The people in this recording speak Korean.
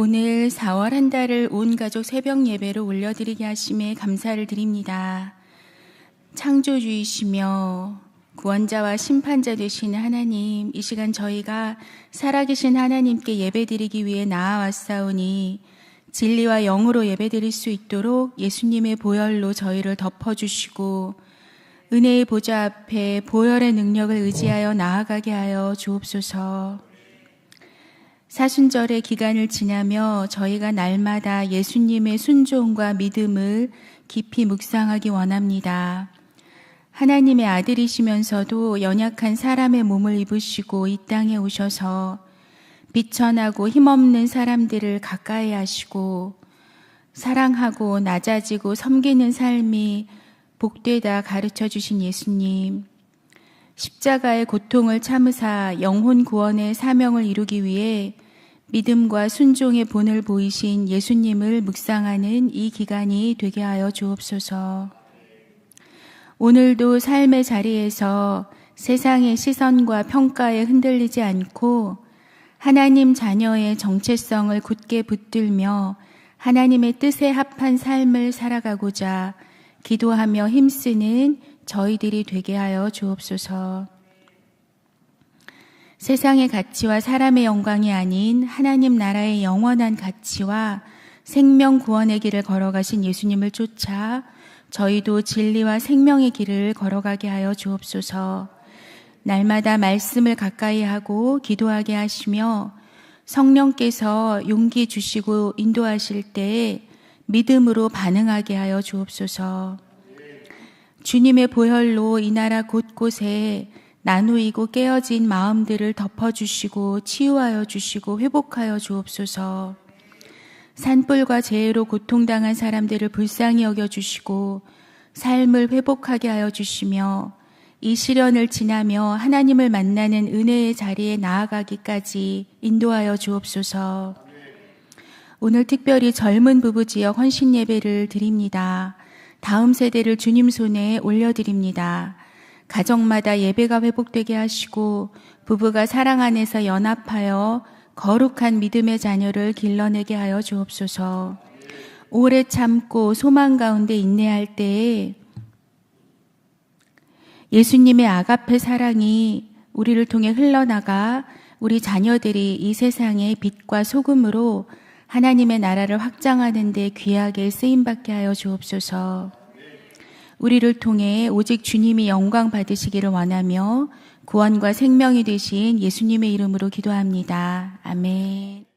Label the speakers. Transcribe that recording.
Speaker 1: 오늘 4월 한 달을 온 가족 새벽 예배로 올려드리게 하심에 감사를 드립니다. 창조주이시며 구원자와 심판자 되시는 하나님, 이 시간 저희가 살아계신 하나님께 예배드리기 위해 나아왔사오니 진리와 영으로 예배드릴 수 있도록 예수님의 보혈로 저희를 덮어주시고 은혜의 보좌 앞에 보혈의 능력을 의지하여 나아가게 하여 주옵소서. 사순절의 기간을 지나며 저희가 날마다 예수님의 순종과 믿음을 깊이 묵상하기 원합니다. 하나님의 아들이시면서도 연약한 사람의 몸을 입으시고 이 땅에 오셔서 비천하고 힘없는 사람들을 가까이 하시고 사랑하고 낮아지고 섬기는 삶이 복되다 가르쳐 주신 예수님. 십자가의 고통을 참으사 영혼 구원의 사명을 이루기 위해 믿음과 순종의 본을 보이신 예수님을 묵상하는 이 기간이 되게 하여 주옵소서. 오늘도 삶의 자리에서 세상의 시선과 평가에 흔들리지 않고 하나님 자녀의 정체성을 굳게 붙들며 하나님의 뜻에 합한 삶을 살아가고자 기도하며 힘쓰는 저희들이 되게 하여 주옵소서. 세상의 가치와 사람의 영광이 아닌 하나님 나라의 영원한 가치와 생명 구원의 길을 걸어가신 예수님을 쫓아 저희도 진리와 생명의 길을 걸어가게 하여 주옵소서. 날마다 말씀을 가까이 하고 기도하게 하시며 성령께서 용기 주시고 인도하실 때에 믿음으로 반응하게 하여 주옵소서. 주님의 보혈로 이 나라 곳곳에 나누이고 깨어진 마음들을 덮어주시고 치유하여 주시고 회복하여 주옵소서. 산불과 재해로 고통당한 사람들을 불쌍히 여겨주시고 삶을 회복하게 하여 주시며 이 시련을 지나며 하나님을 만나는 은혜의 자리에 나아가기까지 인도하여 주옵소서. 오늘 특별히 젊은 부부 지역 헌신 예배를 드립니다. 다음 세대를 주님 손에 올려드립니다. 가정마다 예배가 회복되게 하시고 부부가 사랑 안에서 연합하여 거룩한 믿음의 자녀를 길러내게 하여 주옵소서. 오래 참고 소망 가운데 인내할 때에 예수님의 아가페 사랑이 우리를 통해 흘러나가 우리 자녀들이 이 세상의 빛과 소금으로 하나님의 나라를 확장하는 데 귀하게 쓰임 받게 하여 주옵소서. 우리를 통해 오직 주님이 영광 받으시기를 원하며 구원과 생명이 되신 예수님의 이름으로 기도합니다. 아멘.